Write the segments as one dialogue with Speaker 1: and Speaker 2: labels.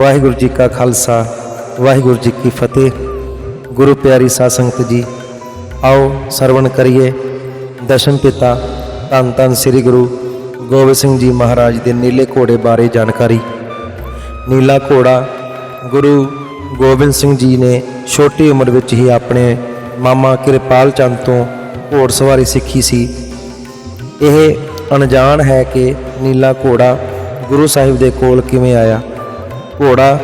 Speaker 1: ਵਾਹਿਗੁਰੂ ਜੀ ਕਾ ਖਾਲਸਾ, ਵਾਹਿਗੁਰੂ ਜੀ ਕੀ ਫਤਿਹ। ਗੁਰੂ ਪਿਆਰੀ ਸਾਧ ਸੰਗਤ ਜੀ, ਆਓ ਸਰਵਣ ਕਰੀਏ। ਦਸ਼ਮ ਪਿਤਾ, ਧੰਨ ਧੰਨ ਸ੍ਰੀ ਗੁਰੂ ਗੋਬਿੰਦ ਸਿੰਘ ਜੀ ਮਹਾਰਾਜ ਦੇ ਨੀਲੇ ਘੋੜੇ ਬਾਰੇ ਜਾਣਕਾਰੀ। ਨੀਲਾ ਘੋੜਾ ਗੁਰੂ ਗੋਬਿੰਦ ਸਿੰਘ ਜੀ ਨੇ ਛੋਟੀ ਉਮਰ ਵਿੱਚ ਹੀ ਆਪਣੇ ਮਾਮਾ ਕਿਰਪਾਲ ਚੰਦ ਤੋਂ ਘੋੜ ਸਵਾਰੀ ਸਿੱਖੀ ਸੀ। ਇਹ ਅਣਜਾਣ ਹੈ ਕਿ ਨੀਲਾ ਘੋੜਾ ਗੁਰੂ ਸਾਹਿਬ ਦੇ ਕੋਲ ਕਿਵੇਂ ਆਇਆ। ਘੋੜਾ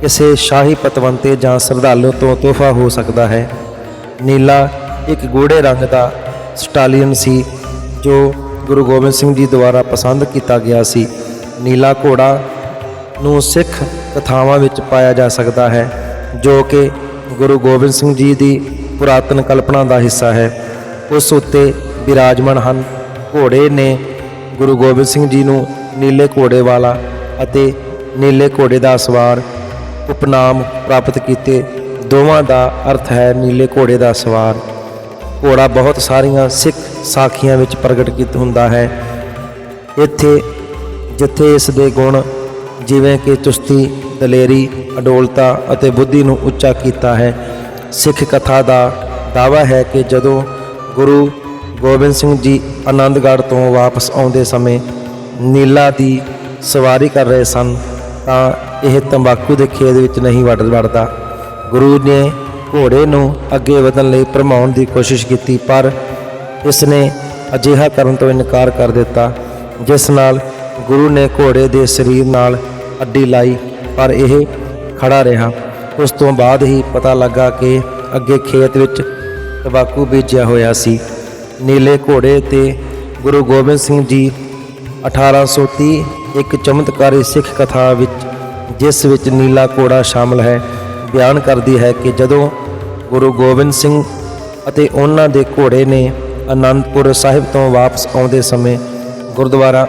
Speaker 1: ਕਿਸੇ ਸ਼ਾਹੀ ਪਤਵੰਤੇ ਜਾਂ ਸ਼ਰਧਾਲੂ ਤੋਂ ਤੋਹਫਾ ਹੋ ਸਕਦਾ ਹੈ। ਨੀਲਾ ਇੱਕ ਗੂੜੇ ਰੰਗ ਦਾ ਸਟਾਲੀਅਨ ਸੀ, ਜੋ ਗੁਰੂ ਗੋਬਿੰਦ ਸਿੰਘ ਜੀ ਦੁਆਰਾ ਪਸੰਦ ਕੀਤਾ ਗਿਆ ਸੀ। ਨੀਲਾ ਘੋੜਾ ਨੂੰ ਸਿੱਖ ਕਥਾਵਾਂ ਵਿੱਚ ਪਾਇਆ ਜਾ ਸਕਦਾ ਹੈ, ਜੋ ਕਿ ਗੁਰੂ ਗੋਬਿੰਦ ਸਿੰਘ ਜੀ ਦੀ ਪੁਰਾਤਨ ਕਲਪਨਾ ਦਾ ਹਿੱਸਾ ਹੈ। ਉਸ ਉੱਤੇ ਬਿਰਾਜਮਾਨ ਹਨ। ਘੋੜੇ ਨੇ ਗੁਰੂ ਗੋਬਿੰਦ ਸਿੰਘ ਜੀ ਨੂੰ ਨੀਲੇ ਘੋੜੇ ਵਾਲਾ ਅਤੇ ਨੀਲੇ ਘੋੜੇ ਦਾ ਸਵਾਰ ਉਪਨਾਮ ਪ੍ਰਾਪਤ ਕੀਤੇ। ਦੋਵਾਂ ਦਾ ਅਰਥ ਹੈ ਨੀਲੇ ਘੋੜੇ ਦਾ ਸਵਾਰ। ਘੋੜਾ ਬਹੁਤ ਸਾਰੀਆਂ ਸਿੱਖ ਸਾਖੀਆਂ ਵਿੱਚ ਪ੍ਰਗਟ ਕੀਤਾ ਹੁੰਦਾ ਹੈ। ਇੱਥੇ ਜਿੱਥੇ ਇਸ ਦੇ ਗੁਣ ਜਿਵੇਂ ਕਿ ਚੁਸਤੀ, ਦਲੇਰੀ, ਅਡੋਲਤਾ ਅਤੇ ਬੁੱਧੀ ਨੂੰ ਉੱਚਾ ਕੀਤਾ ਹੈ। ਸਿੱਖ ਕਥਾ ਦਾ ਦਾਵਾ ਹੈ ਕਿ ਜਦੋਂ ਗੁਰੂ ਗੋਬਿੰਦ ਸਿੰਘ ਜੀ ਆਨੰਦਗੜ੍ਹ ਤੋਂ ਵਾਪਸ ਆਉਂਦੇ ਸਮੇਂ ਨੀਲਾ ਦੀ ਸਵਾਰੀ ਕਰ ਰਹੇ ਸਨ ਤਾਂ ਇਹ ਤੰਬਾਕੂ ਦੇ ਖੇਤ ਵਿੱਚ ਨਹੀਂ ਵੜ ਵੜਦਾ ਗੁਰੂ ਨੇ ਘੋੜੇ ਨੂੰ ਅੱਗੇ ਵਧਣ ਲਈ ਭਰਮਾਉਣ ਦੀ ਕੋਸ਼ਿਸ਼ ਕੀਤੀ, ਪਰ ਇਸ ਨੇ ਅਜਿਹਾ ਕਰਨ ਤੋਂ ਇਨਕਾਰ ਕਰ ਦਿੱਤਾ, ਜਿਸ ਨਾਲ ਗੁਰੂ ਨੇ ਘੋੜੇ ਦੇ ਸਰੀਰ ਨਾਲ ਅੱਡੀ ਲਾਈ, ਪਰ ਇਹ ਖੜਾ ਰਿਹਾ। ਉਸ ਤੋਂ ਬਾਅਦ ਹੀ ਪਤਾ ਲੱਗਾ ਕਿ ਅੱਗੇ ਖੇਤ ਵਿੱਚ ਤੰਬਾਕੂ ਬੀਜਿਆ ਹੋਇਆ ਸੀ। ਨੀਲੇ ਘੋੜੇ ਤੇ ਗੁਰੂ ਗੋਬਿੰਦ ਸਿੰਘ ਜੀ 1830 ਇੱਕ ਚਮਤਕਾਰੀ ਸਿੱਖ ਕਥਾ ਵਿੱਚ, ਜਿਸ ਵਿੱਚ ਨੀਲਾ ਘੋੜਾ ਸ਼ਾਮਲ ਹੈ, ਬਿਆਨ ਕਰਦੀ ਹੈ ਕਿ ਜਦੋਂ ਗੁਰੂ ਗੋਬਿੰਦ ਸਿੰਘ ਅਤੇ ਉਹਨਾਂ ਦੇ ਘੋੜੇ ਨੇ ਅਨੰਦਪੁਰ ਸਾਹਿਬ ਤੋਂ ਵਾਪਸ ਆਉਂਦੇ ਸਮੇਂ ਗੁਰਦੁਆਰਾ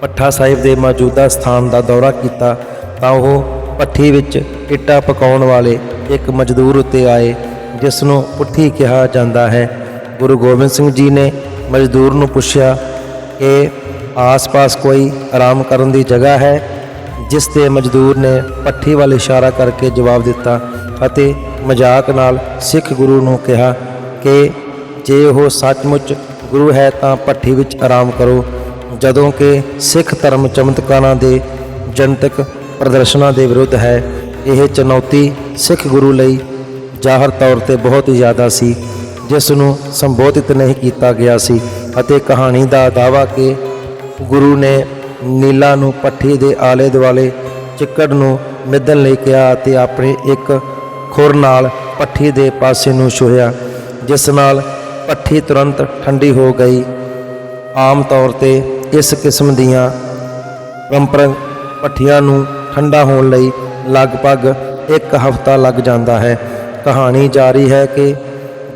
Speaker 1: ਪੱਠਾ ਸਾਹਿਬ ਦੇ ਮੌਜੂਦਾ ਸਥਾਨ ਦਾ ਦੌਰਾ ਕੀਤਾ, ਤਾਂ ਉਹ ਪੱਠੀ ਵਿੱਚ ਇੱਟਾਂ ਪਕਾਉਣ ਵਾਲੇ ਇੱਕ ਮਜ਼ਦੂਰ ਉੱਤੇ ਆਏ, ਜਿਸ ਨੂੰ ਪੁੱਠੀ ਕਿਹਾ ਜਾਂਦਾ ਹੈ। ਗੁਰੂ ਗੋਬਿੰਦ ਸਿੰਘ ਜੀ ਨੇ ਮਜ਼ਦੂਰ ਨੂੰ ਪੁੱਛਿਆ ਕਿ ਆਸ-ਪਾਸ ਕੋਈ ਆਰਾਮ ਕਰਨ ਦੀ ਜਗ੍ਹਾ ਹੈ, ਜਿਸ ਤੇ ਮਜ਼ਦੂਰ ਨੇ ਪੱਠੀ ਵੱਲ ਇਸ਼ਾਰਾ ਕਰਕੇ ਜਵਾਬ ਦਿੱਤਾ ਅਤੇ ਮਜ਼ਾਕ ਨਾਲ ਸਿੱਖ ਗੁਰੂ ਨੂੰ ਕਿਹਾ ਕਿ ਜੇ ਉਹ ਸੱਚਮੁੱਚ ਗੁਰੂ ਹੈ ਤਾਂ ਪੱਠੀ ਵਿੱਚ ਆਰਾਮ ਕਰੋ, ਜਦੋਂ ਕਿ ਸਿੱਖ ਧਰਮ ਚਮਤਕਾਰਾਂ ਦੇ ਜਨਤਕ ਪ੍ਰਦਰਸ਼ਨਾਂ ਦੇ ਵਿਰੁੱਧ ਹੈ। ਇਹ ਚੁਣੌਤੀ ਸਿੱਖ ਗੁਰੂ ਲਈ ਜ਼ਾਹਰ ਤੌਰ ਤੇ ਬਹੁਤ ਹੀ ਜ਼ਿਆਦਾ ਸੀ, ਜਿਸ ਨੂੰ ਸੰਬੋਧਿਤ ਨਹੀਂ ਕੀਤਾ ਗਿਆ ਸੀ ਅਤੇ ਕਹਾਣੀ ਦਾ ਦਾਵਾ ਕਿ ਗੁਰੂ ਨੇ ਨੀਲਾ ਨੂੰ ਪੱਠੀ ਦੇ ਆਲੇ ਦੁਆਲੇ ਚਿੱਕੜ ਨੂੰ ਮਿੱਧਣ ਲਈ ਕਿਹਾ ਅਤੇ ਆਪਣੇ ਇੱਕ ਖੁਰ ਨਾਲ ਪੱਠੀ ਦੇ ਪਾਸੇ ਨੂੰ ਛੁਹਿਆ, ਜਿਸ ਨਾਲ ਪੱਠੀ ਤੁਰੰਤ ਠੰਡੀ ਹੋ ਗਈ। ਆਮ ਤੌਰ ਤੇ ਇਸ ਕਿਸਮ ਦੀਆਂ ਪਰੰਪਰਾ ਪੱਠੀਆਂ ਨੂੰ ਠੰਡਾ ਹੋਣ ਲਈ ਲਗਭਗ ਇੱਕ ਹਫ਼ਤਾ ਲੱਗ ਜਾਂਦਾ ਹੈ। ਕਹਾਣੀ ਜਾਰੀ ਹੈ ਕਿ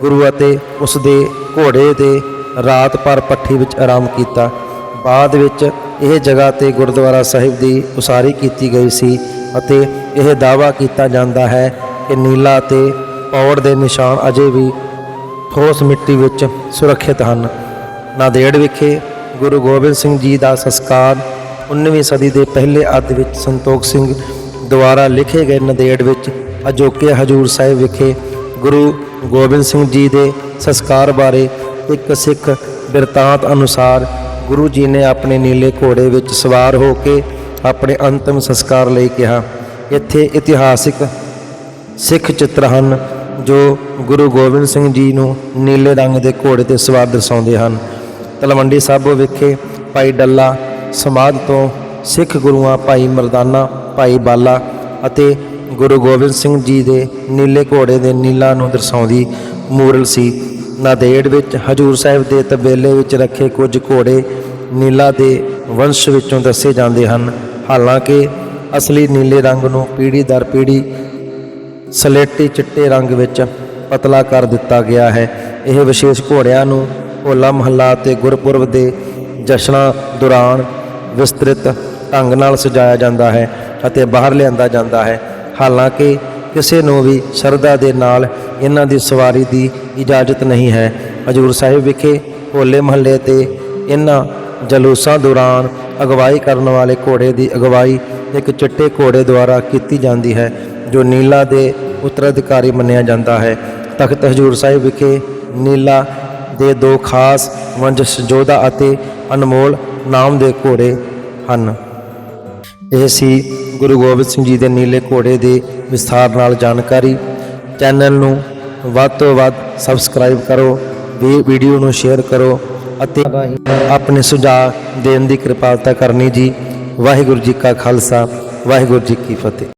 Speaker 1: ਗੁਰੂ ਅਤੇ ਉਸ ਦੇ ਘੋੜੇ ਦੇ ਰਾਤ ਭਰ ਪੱਠੀ ਵਿੱਚ ਆਰਾਮ ਕੀਤਾ। ਬਾਅਦ ਵਿੱਚ ਇਹ ਜਗ੍ਹਾ ਤੇ ਗੁਰਦੁਆਰਾ ਸਾਹਿਬ ਦੀ ਉਸਾਰੀ ਕੀਤੀ ਗਈ ਸੀ ਅਤੇ ਇਹ ਦਾਵਾ ਕੀਤਾ ਜਾਂਦਾ ਹੈ ਕਿ ਨੀਲਾ ਤੇ ਪੌੜ ਦੇ ਨਿਸ਼ਾਨ ਅਜੇ ਵੀ ਠੋਸ ਮਿੱਟੀ ਵਿੱਚ ਸੁਰੱਖਿਅਤ ਹਨ। ਨਾਂਦੇੜ ਵਿਖੇ ਗੁਰੂ ਗੋਬਿੰਦ ਸਿੰਘ ਜੀ ਦਾ ਸੰਸਕਾਰ 19ਵੀਂ ਸਦੀ ਦੇ ਪਹਿਲੇ ਅੱਧ ਵਿੱਚ ਸੰਤੋਖ ਸਿੰਘ ਦੁਆਰਾ ਲਿਖੇ ਗਏ ਨਾਂਦੇੜ ਵਿੱਚ ਅਜੋਕੇ ਹਜੂਰ ਸਾਹਿਬ ਵਿਖੇ ਗੁਰੂ ਗੋਬਿੰਦ ਸਿੰਘ ਜੀ ਦੇ ਸੰਸਕਾਰ ਬਾਰੇ ਇੱਕ ਸਿੱਖ ਬਿਰਤਾਂਤ ਅਨੁਸਾਰ ਗੁਰੂ ਜੀ ਨੇ ਆਪਣੇ ਨੀਲੇ ਘੋੜੇ ਵਿੱਚ ਸਵਾਰ ਹੋ ਕੇ ਆਪਣੇ ਅੰਤਮ ਸੰਸਕਾਰ ਲਈ ਕਿਹਾ। ਇੱਥੇ ਇਤਿਹਾਸਿਕ ਸਿੱਖ ਚਿੱਤਰ ਹਨ ਜੋ ਗੁਰੂ ਗੋਬਿੰਦ ਸਿੰਘ ਜੀ ਨੂੰ ਨੀਲੇ ਰੰਗ ਦੇ ਘੋੜੇ ਤੇ ਸਵਾਰ ਦਰਸਾਉਂਦੇ ਹਨ। ਤਲਵੰਡੀ ਸਾਬੋ ਵਿਖੇ ਭਾਈ ਡੱਲਾ ਸਮਾਧ ਤੋਂ ਸਿੱਖ ਗੁਰੂਆਂ ਭਾਈ ਮਰਦਾਨਾ, ਭਾਈ ਬਾਲਾ ਅਤੇ ਗੁਰੂ ਗੋਬਿੰਦ ਸਿੰਘ ਜੀ ਦੇ ਨੀਲੇ ਘੋੜੇ ਦੇ ਨੀਲਾ ਨੂੰ ਦਰਸਾਉਂਦੀ ਮੂਰਲ ਸੀ। ਨਾਂਦੇੜ ਵਿੱਚ, ਹਜੂਰ ਸਾਹਿਬ ਦੇ ਤਬੇਲੇ ਵਿੱਚ ਰੱਖੇ ਕੁਝ ਘੋੜੇ ਨੀਲਾ ਦੇ ਵੰਸ਼ ਵਿੱਚੋਂ ਦੱਸੇ ਜਾਂਦੇ ਹਨ। ਹਾਲਾਂਕਿ ਅਸਲੀ ਨੀਲੇ ਰੰਗ ਨੂੰ ਪੀੜ੍ਹੀ ਦਰ ਪੀੜ੍ਹੀ ਸਲੇਟੀ ਚਿੱਟੇ ਰੰਗ ਵਿੱਚ ਪਤਲਾ ਕਰ ਦਿੱਤਾ ਗਿਆ ਹੈ। ਇਹ ਵਿਸ਼ੇਸ਼ ਘੋੜਿਆਂ ਨੂੰ ਹੋਲਾ ਮਹੱਲਾ ਅਤੇ ਗੁਰਪੁਰਬ ਦੇ ਜਸ਼ਨਾਂ ਦੌਰਾਨ ਵਿਸਤ੍ਰਿਤ ਢੰਗ ਨਾਲ ਸਜਾਇਆ ਜਾਂਦਾ ਹੈ ਅਤੇ ਬਾਹਰ ਲਿਆਂਦਾ ਜਾਂਦਾ ਹੈ। ਹਾਲਾਂਕਿ ਕਿਸੇ ਨੂੰ ਵੀ ਸ਼ਰਧਾ ਦੇ ਨਾਲ ਇਹਨਾਂ ਦੀ ਸਵਾਰੀ ਦੀ ਇਜਾਜ਼ਤ ਨਹੀਂ ਹੈ। ਹਜੂਰ ਸਾਹਿਬ ਵਿਖੇ ਹੋਲੇ ਮਹੱਲੇ ਤੇ ਇਹਨਾਂ ਜਲੂਸਾਂ ਦੌਰਾਨ ਅਗਵਾਈ ਕਰਨ ਵਾਲੇ ਘੋੜੇ ਦੀ ਅਗਵਾਈ ਇੱਕ ਚਿੱਟੇ ਘੋੜੇ ਦੁਆਰਾ ਕੀਤੀ ਜਾਂਦੀ ਹੈ, ਜੋ ਨੀਲਾ ਦੇ ਉੱਤਰਾਧਿਕਾਰੀ ਮੰਨਿਆ ਜਾਂਦਾ ਹੈ। ਤਖਤ ਹਜੂਰ ਸਾਹਿਬ ਵਿਖੇ ਨੀਲਾ ਦੇ ਦੋ ਖਾਸ ਵੰਜਸ ਜੋਧਾ ਅਤੇ ਅਨਮੋਲ ਨਾਮ ਦੇ ਘੋੜੇ ਹਨ। ਇਹ ਸੀ ਗੁਰੂ ਗੋਬਿੰਦ ਸਿੰਘ ਜੀ ਦੇ ਨੀਲੇ ਘੋੜੇ ਦੇ ਵਿਸਥਾਰ ਨਾਲ ਜਾਣਕਾਰੀ। ਚੈਨਲ ਨੂੰ ਵੱਧ ਤੋਂ ਵੱਧ ਸਬਸਕ੍ਰਾਈਬ ਕਰੋ ਵੀਡੀਓ ਨੂੰ ਸ਼ੇਅਰ ਕਰੋ ਅਤੇ ਆਪਣੇ ਸੁਝਾਅ ਦੇਣ ਦੀ ਕਿਰਪਾਲਤਾ ਕਰਨੀ ਜੀ। ਵਾਹਿਗੁਰੂ ਜੀ ਕਾ ਖਾਲਸਾ, ਵਾਹਿਗੁਰੂ ਜੀ ਕੀ ਫਤਿਹ।